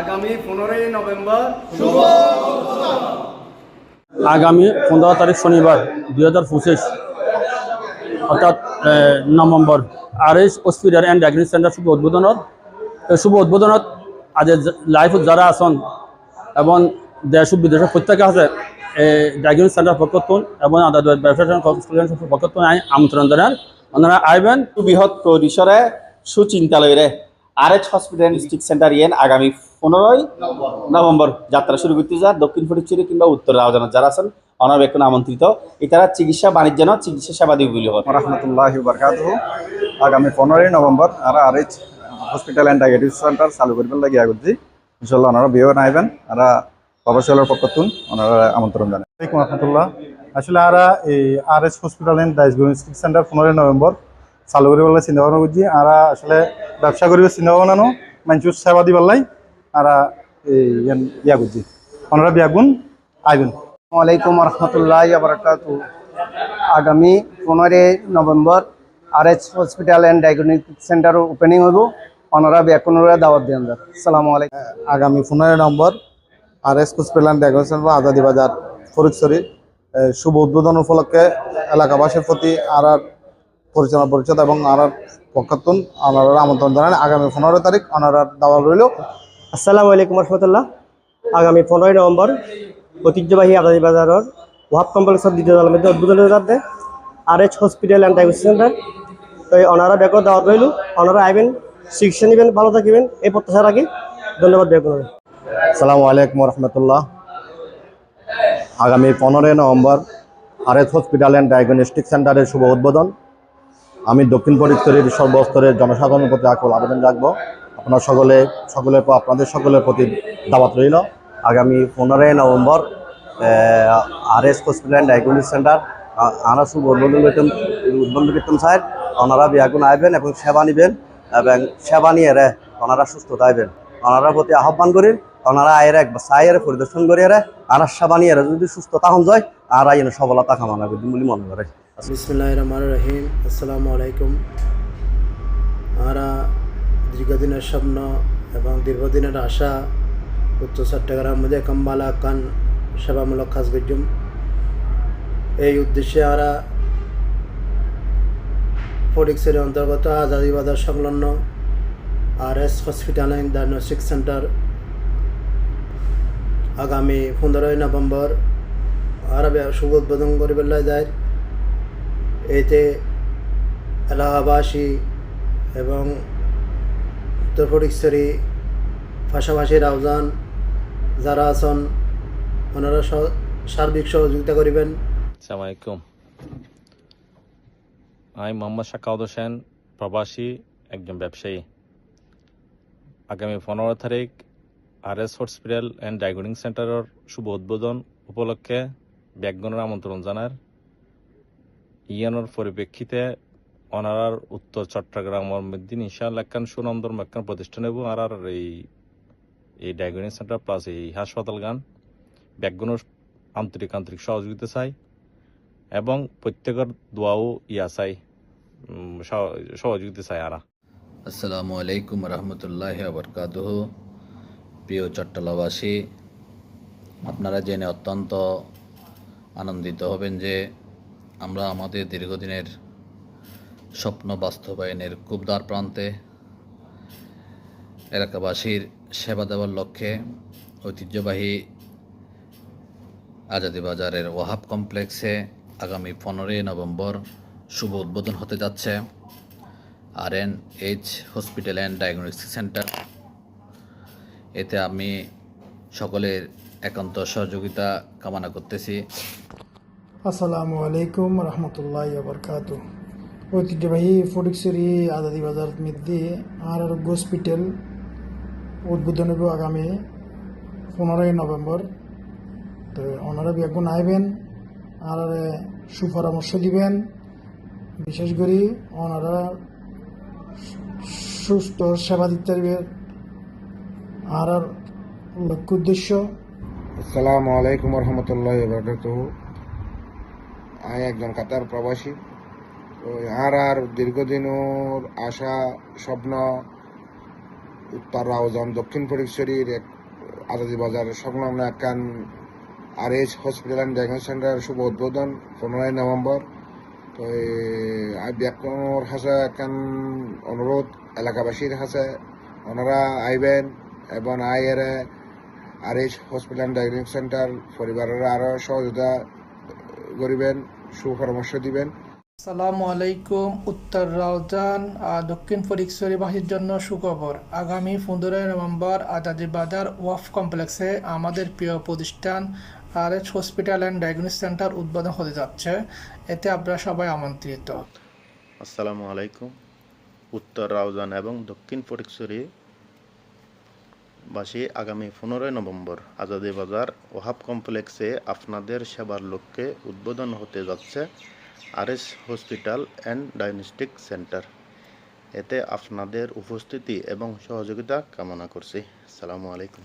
আগামী পনেরোই নভেম্বর আগামী পনেরো তারিখ শনিবার দুই হাজার পঁচিশ অর্থাৎ November. R S hospital and diagnostic centre শুভ উদ্বোধনত। এই শুভ উদ্বোধনত আজ লাইফত যারা আছেন এবং দেশ ও বিদেশের প্রত্যেকে আছে ডায়াগনিক সেন্টার পক্ষতুন এবং আদালত ব্যবসা পক্ষতুন আই আমন্ত্রণ জানার ওনারা আইবেন। বৃহৎ পরিসরে সুচিন্তালয়রে R H hospital district centre yen আগামী পনেরোই নভেম্বর যাত্রা শুরু করতে যা দক্ষিণ ফটিকচুরি কিংবা উত্তর রাওজানা যারা আছেন অনাবেক্ষণ আমন্ত্রিত। এটারা চিকিৎসা বাণিজ্য না চিকিৎসা সেবা দিব বলে হবে রহমতুল্লাহ বরকাত আগামী পনেরোই November R R H hospital and diabetes centre চালু করবেন লাগিয়া করছি ইনশাল্লাহ ওনারা বিয়েও নাইবেন আর প্রফেসরের পক্ষতুন ওনারা আমন্ত্রণ জানাই আলাইকুম রহমতুল্লাহ। আসলে আর এই R S hospital and diagnostic centre পনেরোই নভেম্বর চালু করি বলে চিন্তা ভাবনা করছি। আর আসলে ব্যবসা করিবে চিন্তা ভাবনা নো মানুষ সেবা দিবার লাই। আর এই ইয়ান ইয়া করছি ওনারা বিয়াগুন আইবেন ওয়ালাইকুম রহমতুল্লাহ বরকাত আগামী পনেরোই November R H hospital and diagnostic centre opening হইব। ওনারা ব্যাকুনরা দাওয়াত দেন সালামু আলাইকুম। আগামী পনেরোই নম্বর R S hospital and diagnostic centre Azadi বাজার ফরিদসরি শুভ উদ্বোধন উপলক্ষে এলাকাবাসীর প্রতি আর আর পরিচালনা পরিষদ এবং আর আর পক্ষতুন ওনারা আমন্ত্রণ জানান আগামী পনেরো তারিখ ওনারা দাওয়া রইল। আসসালামু আলাইকুম রহমতুল্লাহ। আগামী পনেরোই নভেম্বর ঐতিহ্যবাহী আদানি বাজারের ওয়াহাব কমপ্লেক্সের দ্বিতীয় তলার মধ্যে উদ্বোধন যাতে R H hospital and diagnosis centre তো এই অনারা ব্যাগর দাওয়াত রইল। অনারা আইবেন, চিকিৎসা নেবেন, ভালো থাকিবেন, এই প্রত্যাশা রাখি। ধন্যবাদ ব্যাগ আসসালামু আলাইকুম রহমতুল্লাহ। আগামী পনেরোই November R S hospital and diagnostic সেন্টারের শুভ উদ্বোধন। আমি দক্ষিণ ফরিদপুরের সর্বস্তরের জনসাধারণের প্রতি আকল আবেদন রাখব আপনার সকলে, সকলের আপনাদের সকলের প্রতি দাওয়াত রইল। আগামী পনেরোই November R S hospital diagnostic centre শুভ উদ্বোধন উদ্বোধন করতাম স্যার ওনারা বিয়াগুন আইবেন এবং সেবা নিবেন এবং সেবা নিয়ে রে, ওনারা সুস্থতা আইবেন ওনারা প্রতি আহ্বান করি, ওনারা আয়ের একবার সাইয়ের পরিদর্শন করি রে আর সেবা নিয়ে যদি সুস্থ হন যায় আর আইন সফলতা কামনা করি বলে মনে করে। আসসালামু আলাইকুম। আমরা দীর্ঘদিনের স্বপ্ন এবং দীর্ঘদিনের আশা, উত্তর চট্টগ্রাম মধ্যে কাম্বালা, কান সেবামূলক কাজ করছুম এই উদ্দেশ্যে আমরা ফটিকসের অন্তর্গত আজাদি বাজার সংলগ্ন R S hospital and diagnostic centre. আগামী পনেরোই নভেম্বর আর শুভ উদ্বোধন করিবেলা যায় এতে এলাকাবাসী এবং উত্তর ফটিকছড়ি পাশাপাশি রাউজান যারা আছেন, ওনারা সার্বিক সহযোগিতা করিবেন। আসসালামু আলাইকুম। আমি মোহাম্মদ শাকাউদ হোসেন, প্রবাসী, একজন ব্যবসায়ী। আগামী পনেরো তারিখ R S hospital and diagnostic সেন্টারের শুভ উদ্বোধন উপলক্ষে ব্যাগগণের আমন্ত্রণ জানার। ইয়ানোর পরিপ্রেক্ষিতে অনারার উত্তর চট্টগ্রামের মধ্যে ইনশাআল্লাহ একখান সুনন্দর একখান প্রতিষ্ঠান এবং আর আর এই এই ডায়াগনিক সেন্টার প্লাস এই হাসপাতাল গান ব্যাগগণের আন্তরিক আন্তরিক সহযোগিতা চাই এবং প্রত্যেকের দোয়াও ইয়া চাই সহযোগিতা চাই আরা। আসসালামু আলাইকুম রহমতুল্লাহ বরকাতুহ। প্রিয় চট্টলাবাসী, আপনারা জেনে অত্যন্ত আনন্দিত হবেন যে আমরা আমাদের দীর্ঘদিনের স্বপ্ন বাস্তবায়নের খুব দ্বার প্রান্তে এলাকাবাসীর সেবা দেওয়ার লক্ষ্যে ঐতিহ্যবাহী আজাদি বাজারের ওয়াহাব কমপ্লেক্সে আগামী পনেরোই নভেম্বর শুভ উদ্বোধন হতে যাচ্ছে। R N H hospital and diagnostic centre. এতে আমি সকলের একান্ত সহযোগিতা কামনা করতেছি। আসসালামু আলাইকুম রহমতুল্লাহ বরকাত ঐতিহ্যবাহী ফটিকসরি আজাদি বাজার মধ্যে আর আরোগ্য হসপিটাল উদ্বোধন হইব আগামী পনেরোই নভেম্বর তো ওনারা বেগুন আইবেন আর সুপরামর্শ দিবেন বিশেষ করে ওনারা সুস্থ সেবা দিতে পারবে আর আর লক্ষ্য উদ্দেশ্য আসসালামু আলাইকুম রহমতুল্লাহ আমি একজন কাতার প্রবাসী আর দীর্ঘদিনের আশা, স্বপ্ন, উত্তর রাউজান, দক্ষিণ ফটিকছড়ির এক আজাদি বাজার সংলগ্ন একখান R H hospital and diagnosis centre শুভ উদ্বোধন পনেরোই নভেম্বর। তো ব্যাকর হাসে একখান অনুরোধ, এলাকাবাসীর হাসে ওনারা আইবেন এবং আইয়েরে R H hospital and diagnosis centre পরিবারের আরও সহযোগিতা করিবেন, সুপরামর্শ দিবেন। সালামু আলাইকুম, উত্তর রাউজান দক্ষিণ ফটিকছড়িবাসীর জন্য সুখবর। আগামী পনেরোই নভেম্বর আজাদি বাজার ওয়াফ কমপ্লেক্সে আমাদের প্রিয় প্রতিষ্ঠান R H hospital and diagnosis centre উদ্বোধন হতে যাচ্ছে। এতে আপনারা সবাই আমন্ত্রিত। আসসালামু আলাইকুম, উত্তর রাউজান এবং দক্ষিণ ফটিকছড়ি বাসী আগামী পনেরোই নভেম্বর আজাদি বাজার ওহাব কমপ্লেক্সে আপনাদের সেবার লক্ষ্যে উদ্বোধন হতে যাচ্ছে। RS hospital and diagnostic centre. এতে আপনাদের উপস্থিতি এবং সহযোগিতা কামনা করছি। আসসালামু আলাইকুম।